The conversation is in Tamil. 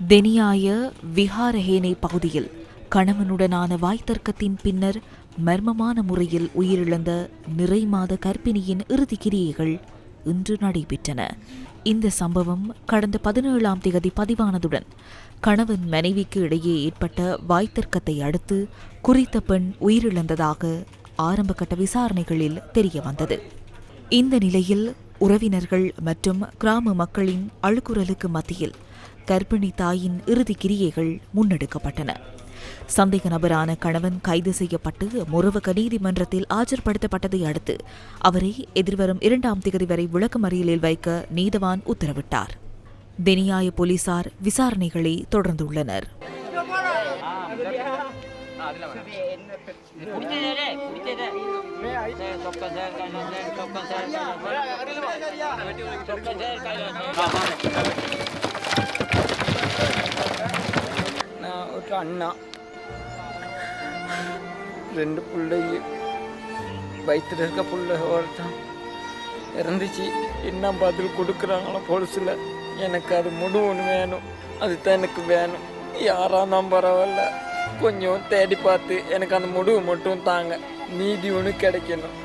தெனியாய விஹாரஹேனை பகுதியில் கணவனுடனான வாய்த்தர்க்கத்தின் பின்னர் மர்மமான முறையில் உயிரிழந்த நிறைமாத கர்ப்பிணியின் இறுதி கிரியைகள் இன்று நடைபெற்றன. இந்த சம்பவம் கடந்த பதினேழாம் தேதி பதிவானதுடன் கணவன் மனைவிக்கு இடையே ஏற்பட்ட வாய்த்தர்க்கத்தை அடுத்து குறித்த பெண் உயிரிழந்ததாக ஆரம்பகட்ட விசாரணைகளில் தெரிய வந்தது இந்த நிலையில் உறவினர்கள் மற்றும் கிராம மக்களின் அழுக்குரலுக்கு மத்தியில் கர்ப்பிணி தாயின் இறுதி கிரியைகள் முன்னெடுக்கப்பட்டன. சந்தேக நபரான கணவன் கைது செய்யப்பட்டு முறவக நீதிமன்றத்தில் ஆஜர்படுத்தப்பட்டதை அடுத்து அவரை எதிர்வரும் இரண்டாம் திகதி வரை விளக்கமறியலில் வைக்க நீதவான் உத்தரவிட்டார். தெனியாய போலீசார் விசாரணைகளை தொடர்ந்துள்ளனர். நான் ஒரு அண்ணா. ரெண்டு பிள்ளைங்க வயிற்றுல இருக்க பிள்ளை ஒருத்தன் இறந்துச்சு. என்ன பதில் கொடுக்குறாங்களோ பொலிசில் எனக்கு அது முழு ஒன்று வேணும். அதுதான் எனக்கு வேணும். யாரா நான் பரவாயில்ல. கொஞ்சம் தேடி பார்த்து எனக்கு அந்த முடிவு மட்டும் தாங்க. நீதி ஒன்று கிடைக்கணும்.